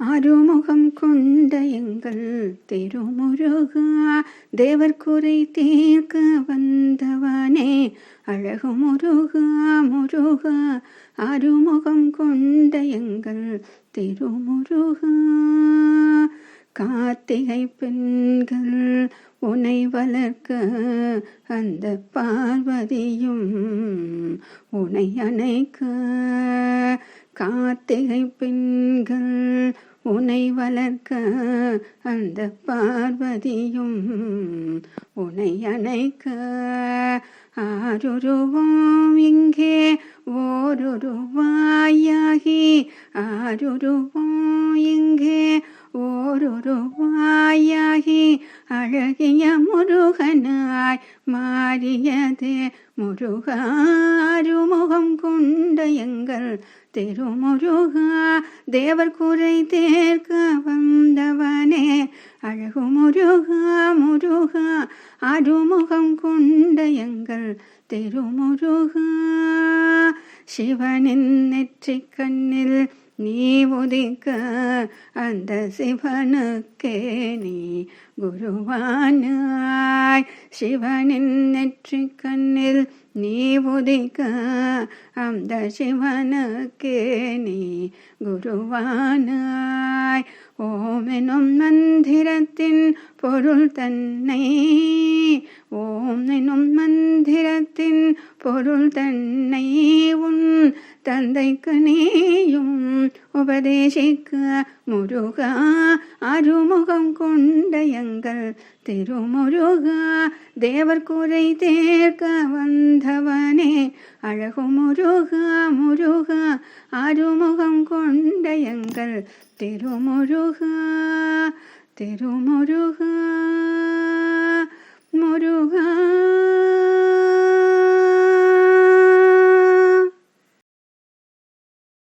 ஆறுமுகம் கொண்ட எங்கள் திருமுருகா தேவர் குறை தீர்க்க வந்தவனே. அழகு முருகா முருகா ஆறுமுகம் கொண்ட எங்கள் திருமுருகா. கார்த்திகை பெண்கள் உனை வளர்க்க அந்த பார்வதியும் உனை அணைக்க. கார்த்திகை பெண்கள் உனை வளர்க்க அந்த பார்வதியும் உனை அணைக்க. ஆருருவாம் இங்கே ஓருருவாயாகி ஆருருவாம் அழகிய முருகனாய் மாறியதே. முருகாருமுகம் கொண்ட எங்கள் திருமுருகா தேவர் குறை தேர்க்க வந்தவனே. அழகு முருகா முருகா அருமுகம் கொண்ட எங்கள் திருமுருகா. சிவனின் நெற்றிக் கண்ணில் நீ உதிக்க அந்த சிவனுக்கே நீ குருவானாய். சிவனின் நெற்றி கண்ணில் நீ உதிக்க அந்த சிவனுக்கே நீ குருவானாய். ஓமெனும் மந்திரத்தின் பொருள் தன்னை ஓம் எனும் மந்திரத்தின் பொருள் தன்னை உன் தந்தைக்கு நீயும் உபதேசிக்க முருகா அருமுகம் கொண்ட எங்கள் திருமுருகா. தேவர் குறை தேர்க்க வந்தவனே அழகு முருகா முருகா அருமுகம் கொண்ட எங்கள் திருமுருகா திருமுருகா.